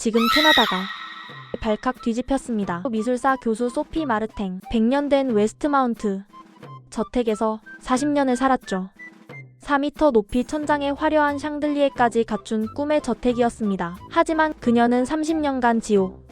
지금 캐나다가 발칵 뒤집혔습니다. 미술사 교수 소피 마르탱 100년 된 웨스트마운트 저택에서 40년을 살았죠. 4미터 높이 천장에 화려한 샹들리에까지 갖춘 꿈의 저택이었습니다. 하지만 그녀는 30년간 지옥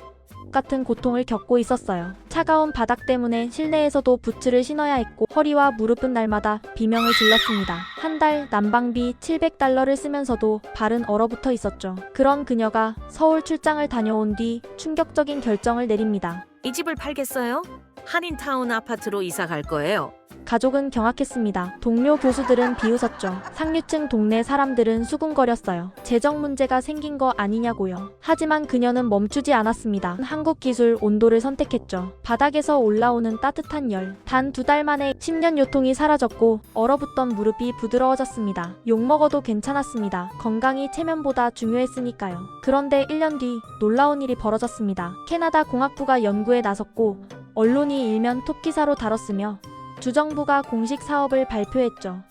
같은 고통을 겪고 있었어요. 차가운 바닥 때문에 실내에서도 부츠를 신어야 했고 허리와 무릎은 날마다 비명을 질렀습니다. 한 달 난방비 700달러를 쓰면서도 발은 얼어붙어 있었죠. 그런 그녀가 서울 출장을 다녀온 뒤 충격적인 결정을 내립니다. 이 집을 팔겠어요? 한인타운 아파트로 이사 갈 거예요. 가족은 경악했습니다. 동료 교수들은 비웃었죠. 상류층 동네 사람들은 수군거렸어요. 재정 문제가 생긴 거 아니냐고요. 하지만 그녀는 멈추지 않았습니다. 한국 기술 온도를 선택했죠. 바닥에서 올라오는 따뜻한 열. 단 두 달 만에 10년 요통이 사라졌고 얼어붙던 무릎이 부드러워졌습니다. 욕먹어도 괜찮았습니다. 건강이 체면보다 중요했으니까요. 그런데 1년 뒤 놀라운 일이 벌어졌습니다. 캐나다 공학부가 연구에 나섰고 언론이 일면 톱기사로 다뤘으며 주정부가 공식 사업을 발표했죠.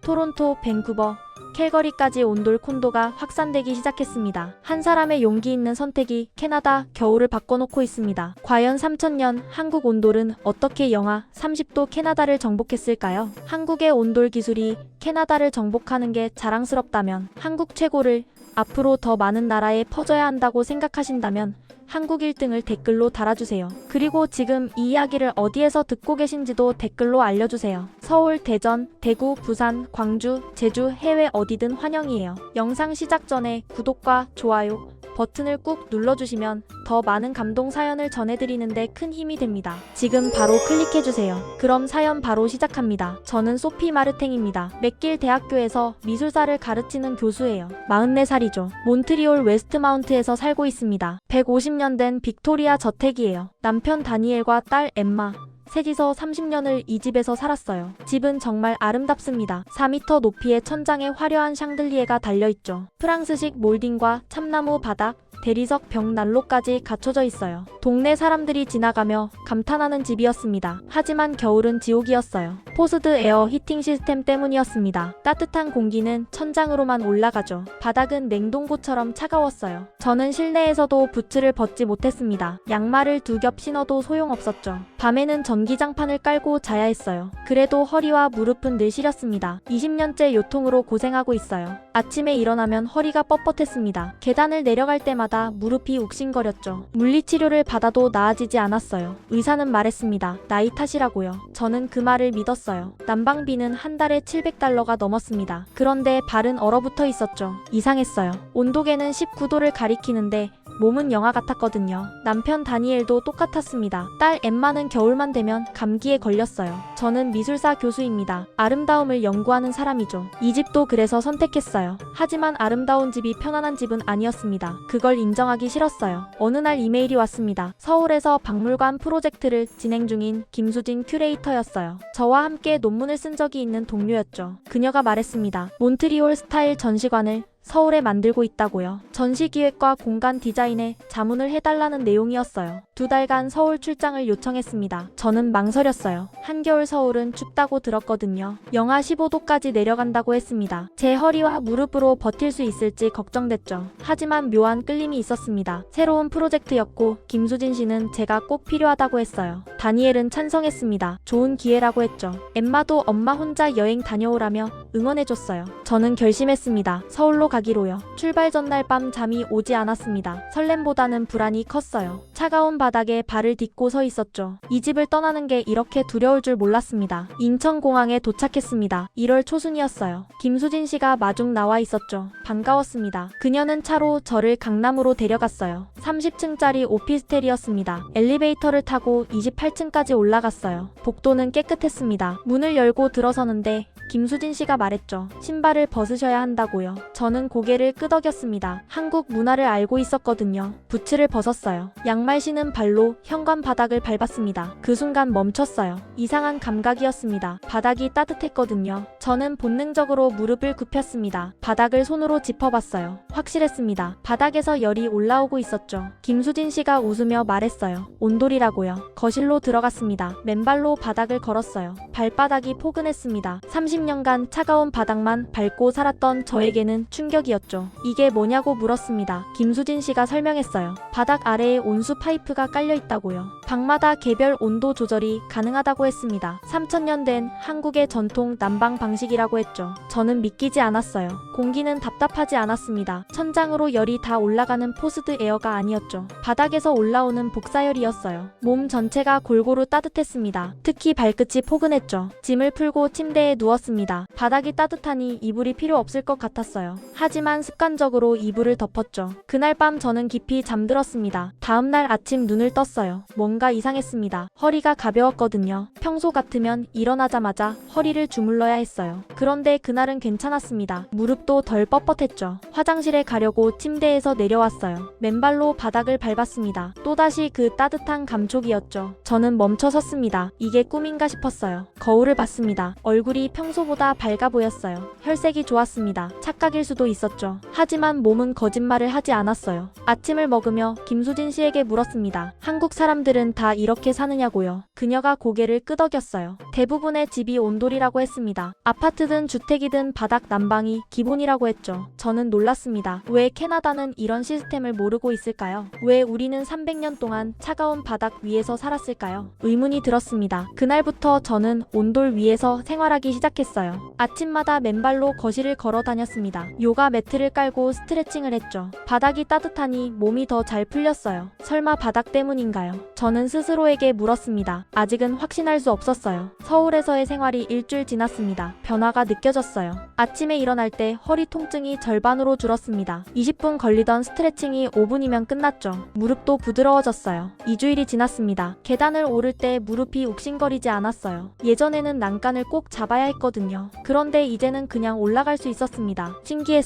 토론토, 밴쿠버, 캘거리까지 온돌 콘도가 확산되기 시작했습니다. 한 사람의 용기 있는 선택이 캐나다 겨울을 바꿔놓고 있습니다. 과연 3000년 한국 온돌은 어떻게 영하 30도 캐나다를 정복했을까요? 한국의 온돌 기술이 캐나다를 정복하는 게 자랑스럽다면 한국 최고를 앞으로 더 많은 나라에 퍼져야 한다고 생각하신다면 한국 1등을 댓글로 달아주세요. 그리고 지금 이 이야기를 어디에서 듣고 계신지도 댓글로 알려주세요. 서울, 대전, 대구, 부산, 광주, 제주, 해외 어디든 환영이에요. 영상 시작 전에 구독과 좋아요 버튼을 꾹 눌러주시면 더 많은 감동 사연을 전해드리는데 큰 힘이 됩니다. 지금 바로 클릭해주세요. 그럼 사연 바로 시작합니다. 저는 소피 마르탱입니다. 맥길 대학교에서 미술사를 가르치는 교수예요. 44살이죠. 몬트리올 웨스트마운트에서 살고 있습니다. 150년 된 빅토리아 저택이에요. 남편 다니엘과 딸 엠마, 셋이서 30년을 이 집에서 살았어요. 집은 정말 아름답습니다. 4m 높이의 천장에 화려한 샹들리에가 달려있죠. 프랑스식 몰딩과 참나무 바닥, 대리석 벽 난로까지 갖춰져 있어요. 동네 사람들이 지나가며 감탄하는 집이었습니다. 하지만 겨울은 지옥이었어요. 포스드 에어 히팅 시스템 때문이었습니다. 따뜻한 공기는 천장으로만 올라가죠. 바닥은 냉동고처럼 차가웠어요. 저는 실내에서도 부츠를 벗지 못했습니다. 양말을 두 겹 신어도 소용없었죠. 밤에는 전기장판을 깔고 자야 했어요. 그래도 허리와 무릎은 늘 시렸습니다. 20년째 요통으로 고생하고 있어요. 아침에 일어나면 허리가 뻣뻣했습니다. 계단을 내려갈 때마다 무릎이 욱신거렸죠. 물리치료를 받아도 나아지지 않았어요. 의사는 말했습니다. 나이 탓이라고요. 저는 그 말을 믿었어요. 난방비는 한 달에 700달러가 넘었습니다. 그런데 발은 얼어붙어 있었죠. 이상했어요. 온도계는 19도를 가리키는데 몸은 영하 같았거든요. 남편 다니엘도 똑같았습니다. 딸 엠마는 겨울만 되면 감기에 걸렸어요. 저는 미술사 교수입니다. 아름다움을 연구하는 사람이죠. 이 집도 그래서 선택했어요. 하지만 아름다운 집이 편안한 집은 아니었습니다. 그걸 인정하기 싫었어요. 어느 날 이메일이 왔습니다. 서울에서 박물관 프로젝트를 진행 중인 김수진 큐레이터였어요. 저와 함께 논문을 쓴 적이 있는 동료였죠. 그녀가 말했습니다. 몬트리올 스타일 전시관을 서울에 만들고 있다고요. 전시 기획과 공간 디자인에 자문을 해달라는 내용이었어요. 두 달간 서울 출장을 요청했습니다. 저는 망설였어요. 한겨울 서울은 춥다고 들었거든요. 영하 15도까지 내려간다고 했습니다. 제 허리와 무릎으로 버틸 수 있을지 걱정됐죠. 하지만 묘한 끌림이 있었습니다. 새로운 프로젝트였고 김수진 씨는 제가 꼭 필요하다고 했어요. 다니엘은 찬성했습니다. 좋은 기회라고 했죠. 엠마도 엄마 혼자 여행 다녀오라며 응원해줬어요. 저는 결심했습니다. 서울로 가기로요. 출발 전날 밤 잠이 오지 않았습니다. 설렘보다는 불안이 컸어요. 차가운 바닥에 발을 딛고 서 있었죠. 이 집을 떠나는 게 이렇게 두려울 줄 몰랐습니다. 인천공항에 도착했습니다. 1월 초순이었어요. 김수진 씨가 마중 나와 있었죠. 반가웠습니다. 그녀는 차로 저를 강남으로 데려갔어요. 30층짜리 오피스텔이었습니다. 엘리베이터를 타고 28층까지 올라갔어요. 복도는 깨끗했습니다. 문을 열고 들어서는데 김수진 씨가 말했죠. 신발을 벗으셔야 한다고요. 저는 고개를 끄덕였습니다. 한국 문화를 알고 있었거든요. 부츠를 벗었어요. 양말 신은 발로 현관 바닥을 밟았습니다. 그 순간 멈췄어요. 이상한 감각이었습니다. 바닥이 따뜻했거든요. 저는 본능적으로 무릎을 굽혔습니다. 바닥을 손으로 짚어봤어요. 확실했습니다. 바닥에서 열이 올라오고 있었죠. 김수진 씨가 웃으며 말했어요. 온돌이라고요. 거실로 들어갔습니다. 맨발로 바닥을 걸었어요. 발바닥이 포근했습니다. 30년간 차가운 바닥만 밟고 살았던 저에게는 충격 충격이었죠. 이게 뭐냐고 물었습니다. 김수진 씨가 설명했어요. 바닥 아래에 온수 파이프가 깔려 있다고요. 방마다 개별 온도 조절이 가능하다고 했습니다. 3000년 된 한국의 전통 난방 방식이라고 했죠. 저는 믿기지 않았어요. 공기는 답답하지 않았습니다. 천장으로 열이 다 올라가는 포스드 에어가 아니었죠. 바닥에서 올라오는 복사열이었어요. 몸 전체가 골고루 따뜻했습니다. 특히 발끝이 포근했죠. 짐을 풀고 침대에 누웠습니다. 바닥이 따뜻하니 이불이 필요 없을 것 같았어요. 하지만 습관적으로 이불을 덮었죠. 그날 밤 저는 깊이 잠들었습니다. 다음날 아침 눈을 떴어요. 뭔가 이상했습니다. 허리가 가벼웠거든요. 평소 같으면 일어나자마자 허리를 주물러야 했어요. 그런데 그날은 괜찮았습니다. 무릎도 덜 뻣뻣했죠. 화장실에 가려고 침대에서 내려왔어요. 맨발로 바닥을 밟았습니다. 또다시 그 따뜻한 감촉이었죠. 저는 멈춰 섰습니다. 이게 꿈인가 싶었어요. 거울을 봤습니다. 얼굴이 평소보다 밝아 보였어요. 혈색이 좋았습니다. 착각일 수도 있 었죠. 하지만 몸은 거짓말을 하지 않았어요. 아침을 먹으며 김수진 씨에게 물었습니다. 한국 사람들은 다 이렇게 사느냐고요. 그녀가 고개를 끄덕였어요. 대부분의 집이 온돌이라고 했습니다. 아파트든 주택이든 바닥 난방이 기본이라고 했죠. 저는 놀랐습니다. 왜 캐나다는 이런 시스템을 모르고 있을까요? 왜 우리는 300년 동안 차가운 바닥 위에서 살았을까요? 의문이 들었습니다. 그날부터 저는 온돌 위에서 생활하기 시작했어요. 아침마다 맨발로 거실을 걸어 다녔습니다. 요가 매트를 깔고 스트레칭을 했죠. 바닥이 따뜻하니 몸이 더 잘 풀렸어요. 설마 바닥 때문인가요? 저는 스스로에게 물었습니다. 아직은 확신할 수 없었어요. 서울에서의 생활이 일주일 지났습니다. 변화가 느껴졌어요. 아침에 일어날 때 허리 통증이 절반으로 줄었습니다. 20분 걸리던 스트레칭이 5분이면 끝났죠. 무릎도 부드러워졌어요. 2주일이 지났습니다. 계단을 오를 때 무릎이 욱신거리지 않았어요. 예전에는 난간을 꼭 잡아야 했거든요. 그런데 이제는 그냥 올라갈 수 있었습니다. 신기했어요.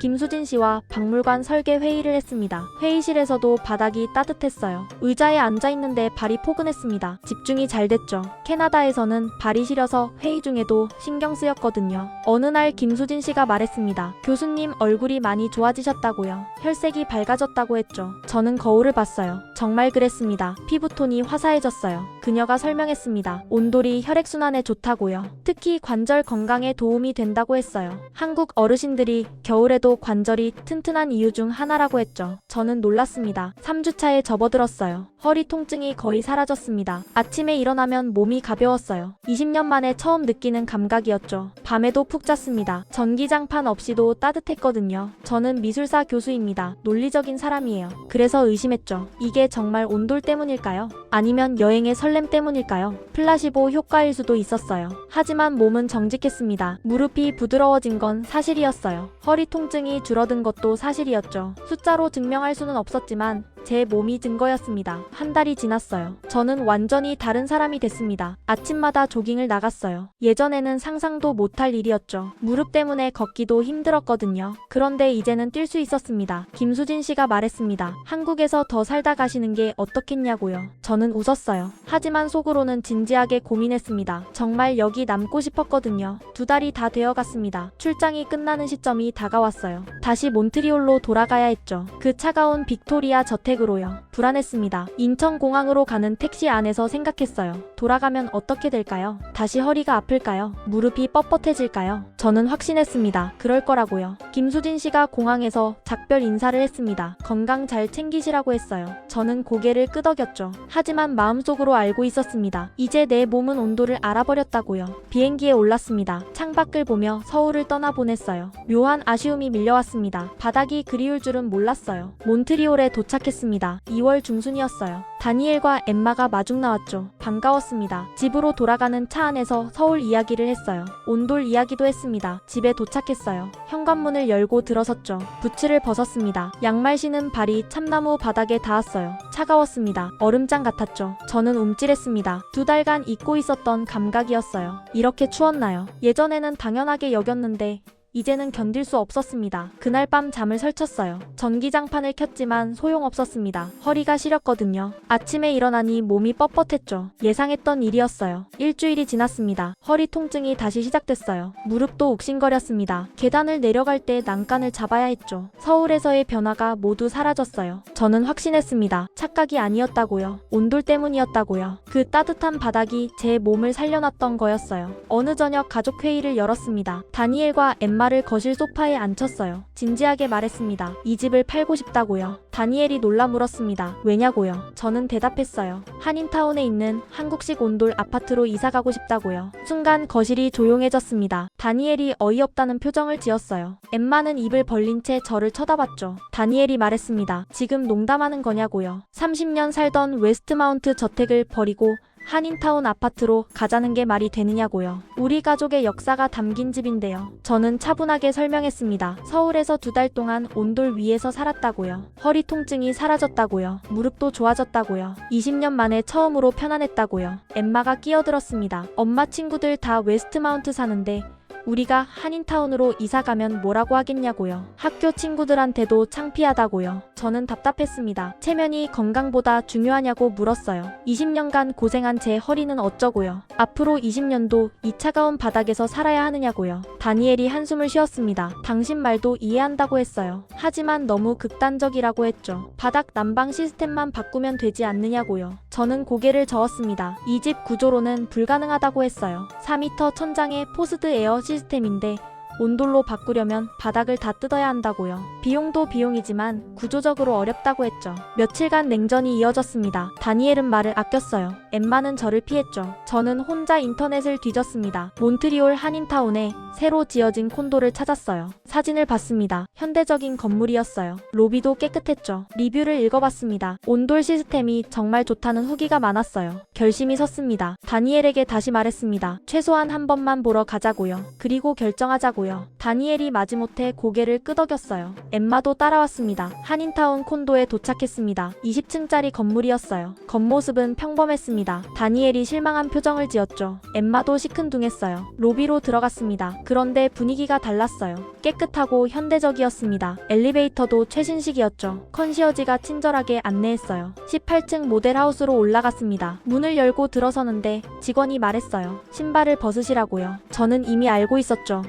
김수진 씨와 박물관 설계 회의를 했습니다. 회의실에서도 바닥이 따뜻했어요. 의자에 앉아 있는데 발이 포근했습니다. 집중이 잘 됐죠. 캐나다에서는 발이 시려서 회의 중에도 신경 쓰였거든요. 어느 날 김수진 씨가 말했습니다. 교수님 얼굴이 많이 좋아지셨다고요. 혈색이 밝아졌다고 했죠. 저는 거울을 봤어요. 정말 그랬습니다. 피부톤이 화사해졌어요. 그녀가 설명했습니다. 온돌이 혈액순환에 좋다고요. 특히 관절 건강에 도움이 된다고 했어요. 한국 어르신들이 겨울에도 관절이 튼튼한 이유 중 하나라고 했죠. 저는 놀랐습니다. 3주차에 접어들었어요. 허리 통증이 거의 사라졌습니다. 아침에 일어나면 몸이 가벼웠어요. 20년 만에 처음 느끼는 감각이었죠. 밤에도 푹 잤습니다. 전기장판 없이도 따뜻했거든요. 저는 미술사 교수입니다. 논리적인 사람이에요. 그래서 의심했죠. 이게 정말 온돌 때문일까요? 아니면 여행의 설렘 때문일까요? 플라시보 효과일 수도 있었어요. 하지만 몸은 정직했습니다. 무릎이 부드러워진 건 사실이었어요. 허리 통증이 줄어든 것도 사실이었죠. 숫자로 증명할 수는 없었지만 제 몸이 증거였습니다. 한 달이 지났어요. 저는 완전히 다른 사람이 됐습니다. 아침마다 조깅을 나갔어요. 예전에는 상상도 못할 일이었죠. 무릎 때문에 걷기도 힘들었거든요. 그런데 이제는 뛸 수 있었습니다. 김수진 씨가 말했습니다. 한국에서 더 살다 가시는 게 어떻겠냐고요. 저는 웃었어요. 하지만 속으로는 진지하게 고민했습니다. 정말 여기 남고 싶었거든요. 두 달이 다 되어 갔습니다. 출장이 끝나는 시점이 다가왔어요. 다시 몬트리올로 돌아가야 했죠. 그 차가운 빅토리아 저택 으로요. 불안했습니다. 인천공항으로 가는 택시 안에서 생각했어요. 돌아가면 어떻게 될까요? 다시 허리가 아플까요? 무릎이 뻣뻣해질까요? 저는 확신했습니다. 그럴 거라고요. 김수진 씨가 공항에서 작별 인사를 했습니다. 건강 잘 챙기시라고 했어요. 저는 고개를 끄덕였죠. 하지만 마음속으로 알고 있었습니다. 이제 내 몸은 온도를 알아버렸다고요. 비행기에 올랐습니다. 창밖을 보며 서울을 떠나보냈어요. 묘한 아쉬움이 밀려왔습니다. 바닥이 그리울 줄은 몰랐어요. 몬트리올에 도착했습니다. 2월 중순이었어요. 다니엘과 엠마가 마중 나왔죠. 반가웠습니다. 집으로 돌아가는 차 안에서 서울 이야기를 했어요. 온돌 이야기도 했습니다. 집에 도착했어요. 현관문을 열고 들어섰죠. 부츠를 벗었습니다. 양말 신은 발이 참나무 바닥에 닿았어요. 차가웠습니다. 얼음장 같았죠. 저는 움찔했습니다. 두 달간 잊고 있었던 감각이었어요. 이렇게 추웠나요? 예전에는 당연하게 여겼는데 이제는 견딜 수 없었습니다. 그날 밤 잠을 설쳤어요. 전기장판을 켰지만 소용없었습니다. 허리가 시렸거든요. 아침에 일어나니 몸이 뻣뻣했죠. 예상했던 일이었어요. 일주일이 지났습니다. 허리 통증이 다시 시작됐어요. 무릎도 욱신거렸습니다. 계단을 내려갈 때 난간을 잡아야 했죠. 서울에서의 변화가 모두 사라졌어요. 저는 확신했습니다. 착각이 아니었다고요. 온돌 때문이었다고요. 그 따뜻한 바닥이 제 몸을 살려놨던 거였어요. 어느 저녁 가족 회의를 열었습니다. 다니엘과 엠마 엠마를 거실 소파에 앉혔어요. 진지하게 말했습니다. 이 집을 팔고 싶다고요. 다니엘이 놀라 물었습니다. 왜냐고요? 저는 대답했어요. 한인타운에 있는 한국식 온돌 아파트로 이사 가고 싶다고요. 순간 거실이 조용해졌습니다. 다니엘이 어이없다는 표정을 지었어요. 엠마는 입을 벌린 채 저를 쳐다봤죠. 다니엘이 말했습니다. 지금 농담하는 거냐고요. 30년 살던 웨스트마운트 저택을 버리고 한인타운 아파트로 가자는 게 말이 되느냐고요. 우리 가족의 역사가 담긴 집인데요. 저는 차분하게 설명했습니다. 서울에서 두 달 동안 온돌 위에서 살았다고요. 허리 통증이 사라졌다고요. 무릎도 좋아졌다고요. 20년 만에 처음으로 편안했다고요. 엠마가 끼어들었습니다. 엄마 친구들 다 웨스트마운트 사는데 우리가 한인타운으로 이사 가면 뭐라고 하겠냐고요. 학교 친구들한테도 창피하다고요. 저는 답답했습니다. 체면이 건강보다 중요하냐고 물었어요. 20년간 고생한 제 허리는 어쩌고요. 앞으로 20년도 이 차가운 바닥에서 살아야 하느냐고요. 다니엘이 한숨을 쉬었습니다. 당신 말도 이해한다고 했어요. 하지만 너무 극단적이라고 했죠. 바닥 난방 시스템만 바꾸면 되지 않느냐고요. 저는 고개를 저었습니다. 이 집 구조로는 불가능하다고 했어요. 4m 천장의 포스드 에어 시스템 인데 온돌로 바꾸려면 바닥을 다 뜯어야 한다고요. 비용도 비용이지만 구조적으로 어렵다고 했죠. 며칠간 냉전이 이어졌습니다. 다니엘은 말을 아꼈어요. 엠마는 저를 피했죠. 저는 혼자 인터넷을 뒤졌습니다. 몬트리올 한인타운에 새로 지어진 콘도를 찾았어요. 사진을 봤습니다. 현대적인 건물이었어요. 로비도 깨끗했죠. 리뷰를 읽어봤습니다. 온돌 시스템이 정말 좋다는 후기가 많았어요. 결심이 섰습니다. 다니엘에게 다시 말했습니다. 최소한 한 번만 보러 가자고요. 그리고 결정하자고요. 다니엘이 마지못해 고개를 끄덕였어요. 엠마도 따라왔습니다. 한인타운 콘도에 도착했습니다. 20층짜리 건물이었어요. 겉모습은 평범했습니다. 다니엘이 실망한 표정을 지었죠. 엠마도 시큰둥했어요. 로비로 들어갔습니다. 그런데 분위기가 달랐어요. 깨끗하고 현대적이었습니다. 엘리베이터도 최신식이었죠. 컨시어지가 친절하게 안내했어요. 18층 모델하우스로 올라갔습니다. 문을 열고 들어서는데 직원이 말했어요. 신발을 벗으시라고요. 저는 이미 알고 있었죠.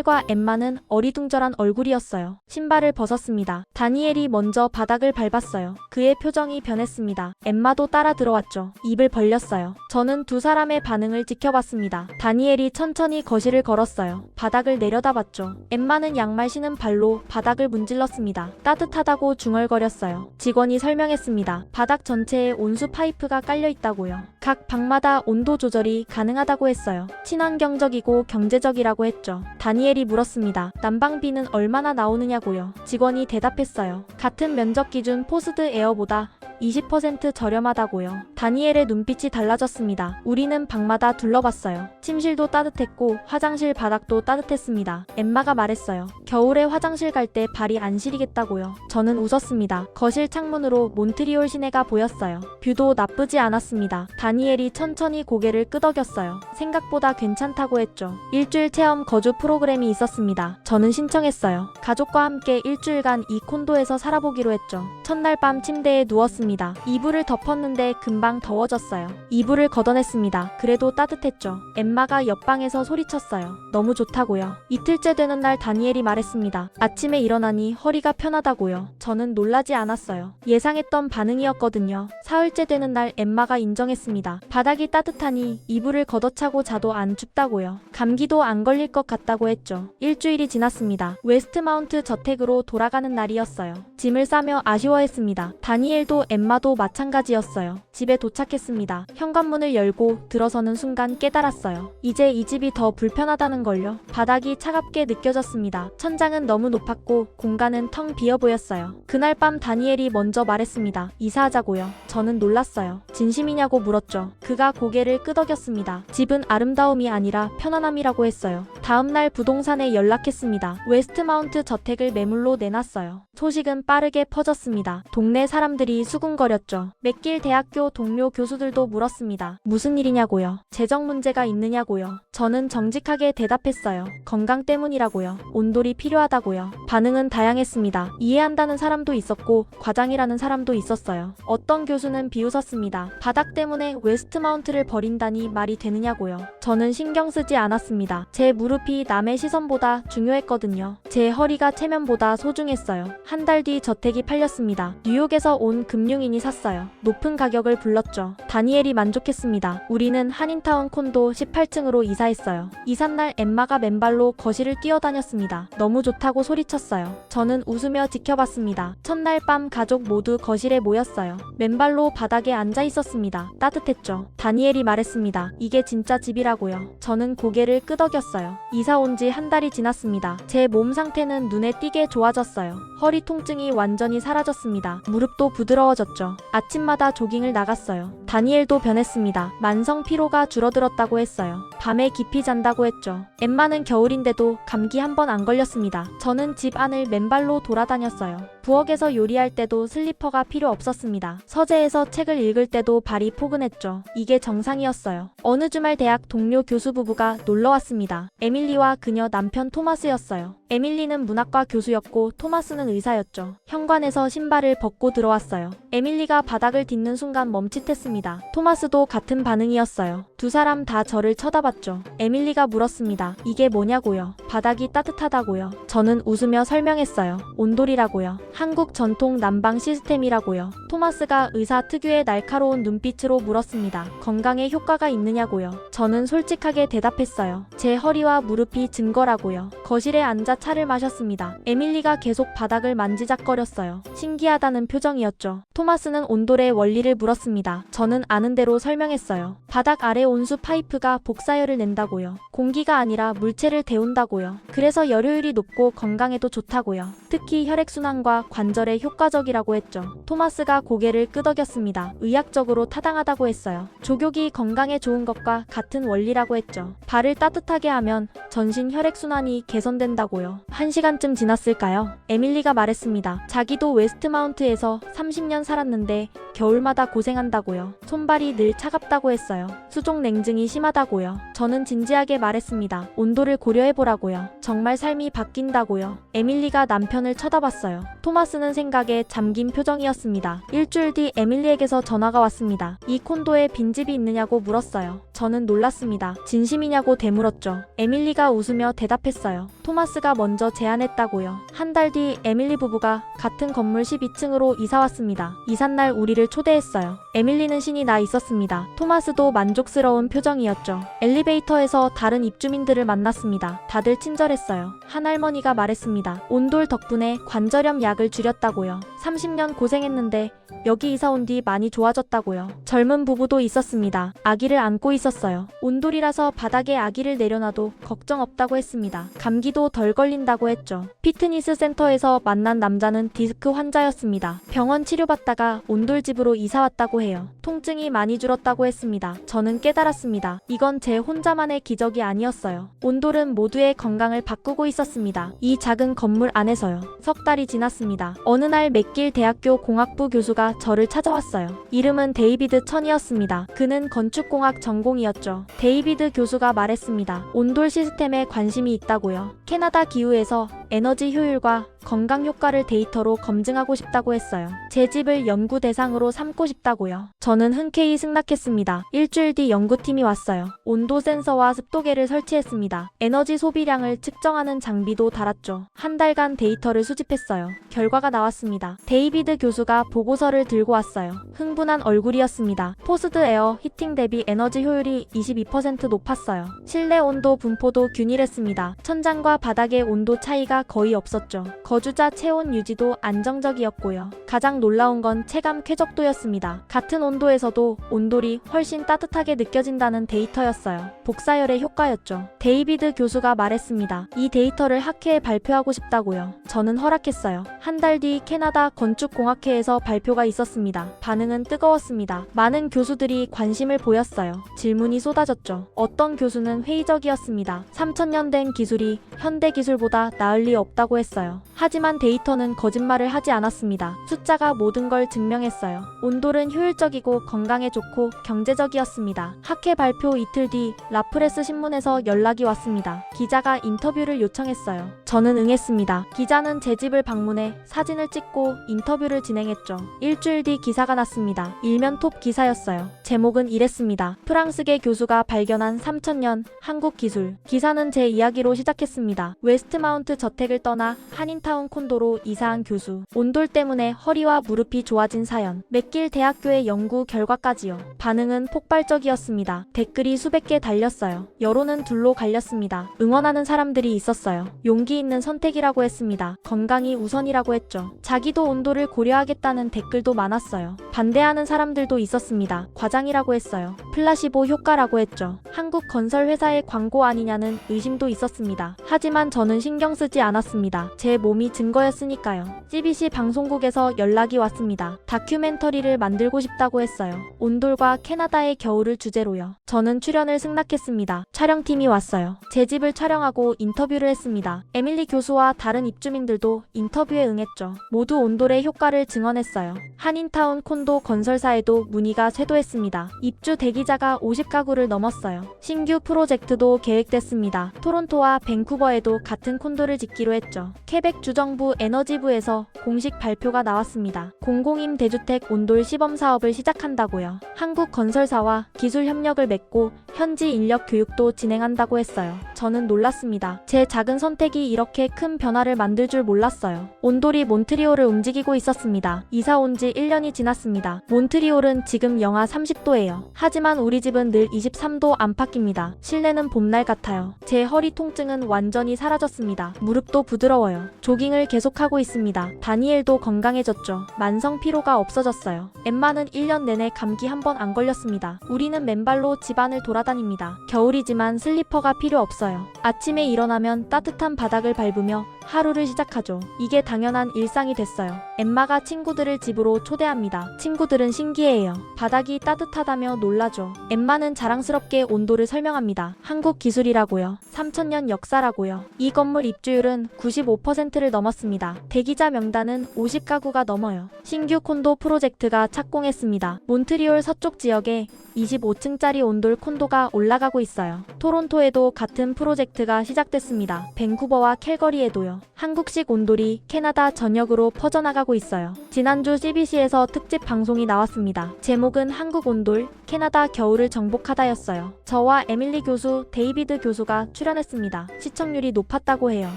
다니엘과 엠마는 어리둥절한 얼굴이었어요. 신발을 벗었습니다. 다니엘이 먼저 바닥을 밟았어요. 그의 표정이 변했습니다. 엠마도 따라 들어왔죠. 입을 벌렸어요. 저는 두 사람의 반응을 지켜봤습니다. 다니엘이 천천히 거실을 걸었어요. 바닥을 내려다봤죠. 엠마는 양말 신은 발로 바닥을 문질렀습니다. 따뜻하다고 중얼거렸어요. 직원이 설명했습니다. 바닥 전체에 온수 파이프가 깔려 있다고요. 각 방마다 온도 조절이 가능하다고 했어요. 친환경적이고 경제적이라고 했죠. 다니엘 이 물었습니다. 난방비는 얼마나 나오느냐고요. 직원이 대답했어요. 같은 면적 기준 포스드 에어보다 20% 저렴하다고요. 다니엘의 눈빛이 달라졌습니다. 우리는 방마다 둘러봤어요. 침실도 따뜻했고 화장실 바닥도 따뜻했습니다. 엠마가 말했어요. 겨울에 화장실 갈 때 발이 안 시리겠다고요. 저는 웃었습니다. 거실 창문으로 몬트리올 시내가 보였어요. 뷰도 나쁘지 않았습니다. 다니엘이 천천히 고개를 끄덕였어요. 생각보다 괜찮다고 했죠. 일주일 체험 거주 프로그램이 있었습니다. 저는 신청했어요. 가족과 함께 일주일간 이 콘도에서 살아보기로 했죠. 첫날 밤 침대에 누웠습니다. 이불을 덮었는데 금방 더워졌어요. 이불을 걷어냈습니다. 그래도 따뜻했죠. 엠마가 옆방에서 소리쳤어요. 너무 좋다고요. 이틀째 되는 날 다니엘이 말했습니다. 아침에 일어나니 허리가 편하다고요. 저는 놀라지 않았어요. 예상했던 반응이었거든요. 사흘째 되는 날 엠마가 인정했습니다. 바닥이 따뜻하니 이불을 걷어차고 자도 안 춥다고요. 감기도 안 걸릴 것 같다고 했죠. 일주일이 지났습니다. 웨스트마운트 저택으로 돌아가는 날이었어요. 짐을 싸며 아쉬워했습니다. 다니엘도 엠마도 마찬가지였어요. 집에 도착했습니다. 현관문을 열고 들어서는 순간 깨달았어요. 이제 이 집이 더 불편하다는 걸요. 바닥이 차갑게 느껴졌습니다. 천장은 너무 높았고 공간은 텅 비어 보였어요. 그날 밤 다니엘이 먼저 말했습니다. 이사하자고요. 저는 놀랐어요. 진심이냐고 물었죠. 그가 고개를 끄덕였습니다. 집은 아름다움이 아니라 편안함이라고 했어요. 다음날 부동산에 연락했습니다. 웨스트마운트 저택을 매물로 내놨어요. 소식은 빠르게 퍼졌습니다. 동네 사람들이 수군거렸죠. 맥길 대학교 동료 교수들도 물었습니다. 무슨 일이냐고요. 재정 문제가 있느냐고요. 저는 정직하게 대답했어요. 건강 때문이라고요. 온돌이 필요하다고요. 반응은 다양했습니다. 이해한다는 사람도 있었고 과장이라는 사람도 있었어요. 어떤 교수는 비웃었습니다. 바닥 때문에 웨스트마운트를 버린다니 말이 되느냐고요. 저는 신경 쓰지 않았습니다. 제 무릎이 남의 시선보다 중요했거든요. 제 허리가 체면보다 소중했어요. 한 달 뒤 저택이 팔렸습니다. 뉴욕에서 온 금융 집주인이 샀어요. 높은 가격을 불렀죠. 다니엘이 만족했습니다. 우리는 한인타운 콘도 18층으로 이사했어요. 이삿날 엠마가 맨발로 거실을 뛰어다녔습니다. 너무 좋다고 소리쳤어요. 저는 웃으며 지켜봤습니다. 첫날 밤 가족 모두 거실에 모였어요. 맨발로 바닥에 앉아 있었습니다. 따뜻했죠. 다니엘이 말했습니다. 이게 진짜 집이라고요. 저는 고개를 끄덕였어요. 이사 온 지 한 달이 지났습니다. 제 몸 상태는 눈에 띄게 좋아졌어요. 허리 통증이 완전히 사라졌습니다. 무릎도 부드러워졌죠. 아침마다 조깅을 나갔어요. 다니엘도 변했습니다. 만성 피로가 줄어들었다고 했어요. 밤에 깊이 잔다고 했죠. 엠마는 겨울인데도 감기 한 번 안 걸렸습니다. 저는 집 안을 맨발로 돌아다녔어요. 부엌에서 요리할 때도 슬리퍼가 필요 없었습니다. 서재에서 책을 읽을 때도 발이 포근했죠. 이게 정상이었어요. 어느 주말 대학 동료 교수 부부가 놀러 왔습니다. 에밀리와 그녀 남편 토마스였어요. 에밀리는 문학과 교수였고 토마스는 의사였죠. 현관에서 신발을 벗고 들어왔어요. 에밀리가 바닥을 딛는 순간 멈칫했습니다. 토마스도 같은 반응이었어요. 두 사람 다 저를 쳐다봤죠. 에밀리가 물었습니다. 이게 뭐냐고요? 바닥이 따뜻하다고요. 저는 웃으며 설명했어요. 온돌이라고요. 한국 전통 난방 시스템이라고요. 토마스가 의사 특유의 날카로운 눈빛으로 물었습니다. 건강에 효과가 있느냐고요. 저는 솔직하게 대답했어요. 제 허리와 무릎이 증거라고요. 거실에 앉아 차를 마셨습니다. 에밀리가 계속 바닥을 만지작거렸어요. 신기하다는 표정이었죠. 토마스는 온돌의 원리를 물었습니다. 저는 아는 대로 설명했어요. 바닥 아래 온수 파이프가 복사열을 낸다고요. 공기가 아니라 물체를 데운다고요. 그래서 열효율이 높고 건강에도 좋다고요. 특히 혈액순환과 관절에 효과적이라고 했죠. 토마스가 고개를 끄덕였습니다. 의학적으로 타당하다고 했어요. 조격이 건강에 좋은 것과 같은 원리라고 했죠. 발을 따뜻하게 하면 전신 혈액순환이 개선된다고요. 한 시간쯤 지났을까요? 에밀리가 말했습니다. 자기도 웨스트마운트에서 30년 살았는데 겨울마다 고생한다고요. 손발이 늘 차갑다고 했어요. 수족 냉증이 심하다고요. 저는 진지하게 말했습니다. 온도를 고려해보라고요. 정말 삶이 바뀐다고요. 에밀리가 남편을 쳐다봤어요. 토마스는 생각에 잠긴 표정이었습니다. 일주일 뒤 에밀리에게서 전화가 왔습니다. 이 콘도에 빈집이 있느냐고 물었어요. 저는 놀랐습니다. 진심이냐고 되물었죠. 에밀리가 웃으며 대답했어요. 토마스가 먼저 제안했다고요. 한 달 뒤 에밀리 부부가 같은 건물 12층으로 이사 왔습니다. 이삿날 우리를 초대했어요. 에밀리는 신이 나 있었습니다. 토마스도 만족스러운 표정이었죠. 엘리베이터에서 다른 입주민들을 만났습니다. 다들 친절했어요. 한 할머니가 말했습니다. 온돌 덕분에 관절염 약을 줄였다고요. 30년 고생했는데 여기 이사 온 뒤 많이 좋아졌다고요. 젊은 부부도 있었습니다. 아기를 안고 있었어요. 온돌이라서 바닥에 아기를 내려놔도 걱정 없다고 했습니다. 감기도 덜 걸린다고 했죠. 피트니스 센터에서 만난 남자는 디스크 환자였습니다. 병원 치료받다가 온돌집으로 이사 왔다고 해요. 통증이 많이 줄었다고 했습니다. 저는 깨달았습니다. 이건 제 혼자만의 기적이 아니었어요. 온돌은 모두의 건강을 바꾸고 있었습니다. 이 작은 건물 안에서요. 석 달이 지났습니다. 어느 날 맥길 대학교 공학부 교수가 저를 찾아왔어요. 이름은 데이비드 천이었습니다. 그는 건축공학 전공이었죠. 데이비드 교수가 말했습니다. 온돌 시스템에 관심이 있다고요. 캐나다 기후에서 에너지 효율과 건강 효과를 데이터로 검증하고 싶다고 했어요. 제 집을 연구 대상으로 삼고 싶다고요. 저는 흔쾌히 승낙했습니다. 일주일 뒤 연구팀이 왔어요. 온도 센서와 습도계를 설치했습니다. 에너지 소비량을 측정하는 장비도 달았죠. 한 달간 데이터를 수집했어요. 결과가 나왔습니다. 데이비드 교수가 보고서를 들고 왔어요. 흥분한 얼굴이었습니다. 포스드 에어 히팅 대비 에너지 효율이 22% 높았어요. 실내 온도 분포도 균일했습니다. 천장과 바닥의 온도 차이가 거의 없었죠. 거주자 체온 유지도 안정적이었고요. 가장 놀라운 건 체감 쾌적도였습니다. 같은 온도에서도 온돌이 훨씬 따뜻하게 느껴진다는 데이터였어요. 복사열의 효과였죠. 데이비드 교수가 말했습니다. 이 데이터를 학회에 발표하고 싶다고요. 저는 허락했어요. 한 달 뒤 캐나다 건축공학회에서 발표가 있었습니다. 반응은 뜨거웠습니다. 많은 교수들이 관심을 보였어요. 질문이 쏟아졌죠. 어떤 교수는 회의적이었습니다. 3천년 된 기술이 현대 기술보다 나을 리 없다고 했어요. 하지만 데이터는 거짓말을 하지 않았습니다. 숫자가 모든 걸 증명했어요. 온돌은 효율적이고 건강에 좋고 경제적이었습니다. 학회 발표 이틀 뒤 라프레스 신문에서 연락이 왔습니다. 기자가 인터뷰를 요청했어요. 저는 응했습니다. 기자는 제 집을 방문해 사진을 찍고 인터뷰를 진행했죠. 일주일 뒤 기사가 났습니다. 일면 톱 기사였어요. 제목은 이랬습니다. 프랑스계 교수가 발견한 3000년 한국 기술. 기사는 제 이야기로 시작했습니다. 웨스트마운트 저택 을 떠나 한인타운 콘도로 이사한 교수. 온돌 때문에 허리와 무릎이 좋아진 사연. 맥길 대학교의 연구 결과까지요. 반응은 폭발적이었습니다. 댓글이 수백 개 달렸어요. 여론은 둘로 갈렸습니다. 응원하는 사람들이 있었어요. 용기 있는 선택이라고 했습니다. 건강이 우선이라고 했죠. 자기도 온도를 고려하겠다는 댓글도 많았어요. 반대하는 사람들도 있었습니다. 과장이라고 했어요. 플라시보 효과라고 했죠. 한국 건설 회사의 광고 아니냐는 의심도 있었습니다. 하지만 저는 신경 쓰지 않았 습니다. 제 몸이 증거였으니까요. CBC 방송국에서 연락이 왔습니다. 다큐멘터리를 만들고 싶다고 했어요. 온돌과 캐나다의 겨울을 주제로요. 저는 출연을 승낙했습니다. 촬영팀이 왔어요. 제 집을 촬영하고 인터뷰를 했습니다. 에밀리 교수와 다른 입주민들도 인터뷰에 응했죠. 모두 온돌의 효과를 증언했어요. 한인타운 콘도 건설사에도 문의가 쇄도했습니다. 입주 대기자가 50가구를 넘었어요. 신규 프로젝트도 계획됐습니다. 토론토와 밴쿠버에도 같은 콘도를 짓기로 했죠. 케벡 주정부 에너지부에서 공식 발표가 나왔습니다. 공공임 대주택 온돌 시범 사업을 시작한다고요. 한국 건설사와 기술 협력을 맺고 현지 인력 교육도 진행한다고 했어요. 저는 놀랐습니다. 제 작은 선택이 이렇게 큰 변화를 만들 줄 몰랐어요. 온돌이 몬트리올을 움직이고 있었습니다. 이사 온 지 1년이 지났습니다. 몬트리올은 지금 영하 30도예요. 하지만 우리 집은 늘 23도 안팎입니다. 실내는 봄날 같아요. 제 허리 통증은 완전히 사라졌습니다. 무릎도 부드러워요. 조깅을 계속하고 있습니다. 다니엘도 건강해졌죠. 만성 피로가 없어졌어요. 엠마는 1년 내내 감기 한 번 안 걸렸습니다. 우리는 맨발로 집안을 돌아다닙니다. 겨울이지만 슬리퍼가 필요 없어요. 아침에 일어나면 따뜻한 바닥을 밟으며 하루를 시작하죠. 이게 당연한 일상이 됐어요. 엠마가 친구들을 집으로 초대합니다. 친구들은 신기해요. 바닥이 따뜻하다며 놀라죠. 엠마는 자랑스럽게 온도를 설명합니다. 한국 기술이라고요. 3000년 역사라고요. 이 건물 입주율은 95%를 넘었습니다. 대기자 명단은 50가구가 넘어요. 신규 콘도 프로젝트가 착공했습니다. 몬트리올 서쪽 지역에 25층짜리 온돌 콘도가 올라가고 있어요. 토론토에도 같은 프로젝트가 시작됐습니다. 밴쿠버와 캘거리에도요. 한국식 온돌이 캐나다 전역으로 퍼져나가고 있어요. 지난주 CBC에서 특집 방송이 나왔습니다. 제목은 한국 온돌, 캐나다 겨울을 정복하다였어요. 저와 에밀리 교수, 데이비드 교수가 출연했습니다. 시청률이 높았다고 해요.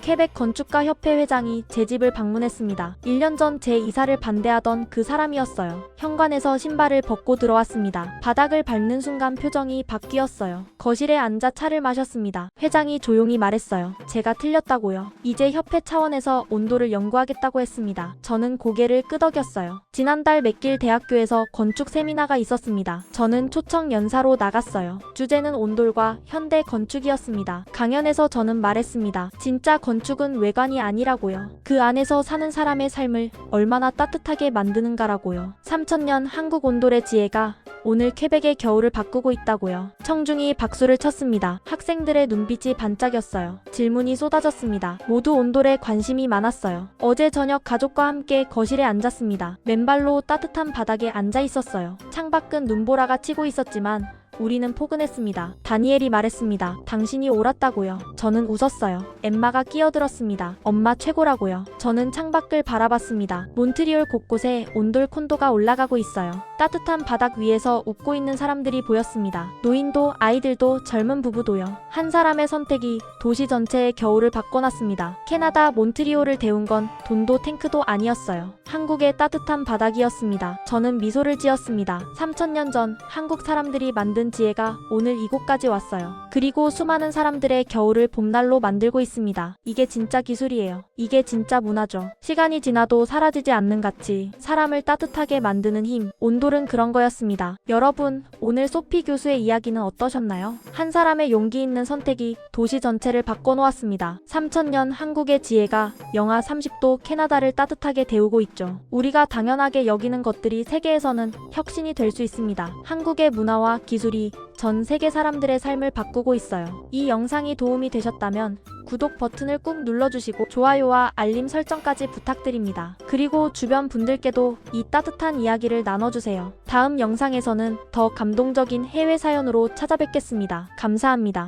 케벡 건축가 협회 회장이 제 집을 방문했습니다. 1년 전 제 이사를 반대하던 그 사람이었어요. 현관에서 신발을 벗고 들어왔습니다. 바닥을 밟는 순간 표정이 바뀌었어요. 거실에 앉아 차를 마셨습니다. 회장이 조용히 말했어요. 제가 틀렸다고요. 이제 협회 차원에서 온도를 연구하겠다고 했습니다. 저는 고개를 끄덕였어요. 지난달 맥길 대학교에서 건축 세미나가 있었습니다. 저는 초청 연사로 나갔어요. 주제는 온돌과 현대 건축이었습니다. 강연에서 저는 말했습니다. 진짜 건축은 외관이 아니라고요. 그 안에서 사는 사람의 삶을 얼마나 따뜻하게 만드는가라고요. 3000년 한국 온돌의 지혜가 오늘 퀘벡의 겨울을 바꾸고 있다고요. 청중이 박수를 쳤습니다. 학생들의 눈빛이 반짝였어요. 질문이 쏟아졌습니다. 모두 온돌에 관심이 많았어요. 어제 저녁 가족과 함께 거실에 앉았습니다. 맨발로 따뜻한 바닥에 앉아 있었어요. 창밖은 눈보라가 치고 있었지만 우리는 포근했습니다. 다니엘이 말했습니다. 당신이 옳았다고요. 저는 웃었어요. 엠마가 끼어들었습니다. 엄마 최고라고요. 저는 창밖을 바라봤습니다. 몬트리올 곳곳에 온돌 콘도가 올라가고 있어요. 따뜻한 바닥 위에서 웃고 있는 사람들이 보였습니다. 노인도 아이들도 젊은 부부도요. 한 사람의 선택이 도시 전체의 겨울을 바꿔놨습니다. 캐나다 몬트리올을 데운 건 돈도 탱크도 아니었어요. 한국의 따뜻한 바닥이었습니다. 저는 미소를 지었습니다. 3000년 전 한국 사람들이 만든 지혜가 오늘 이곳까지 왔어요. 그리고 수많은 사람들의 겨울을 봄날로 만들고 있습니다. 이게 진짜 기술이에요. 이게 진짜 문화죠. 시간이 지나도 사라지지 않는 가치, 사람을 따뜻하게 만드는 힘, 온돌은 그런 거였습니다. 여러분, 오늘 소피 교수의 이야기는 어떠셨나요? 한 사람의 용기 있는 선택이 도시 전체를 바꿔놓았습니다. 3000년 한국의 지혜가 영하 30도 캐나다를 따뜻하게 데우고 있죠. 우리가 당연하게 여기는 것들이 세계에서는 혁신이 될 수 있습니다. 한국의 문화와 기술 이 전 세계 사람들의 삶을 바꾸고 있어요. 이 영상이 도움이 되셨다면 구독 버튼을 꾹 눌러주시고 좋아요와 알림 설정까지 부탁드립니다. 그리고 주변 분들께도 이 따뜻한 이야기를 나눠주세요. 다음 영상에서는 더 감동적인 해외 사연으로 찾아뵙겠습니다. 감사합니다.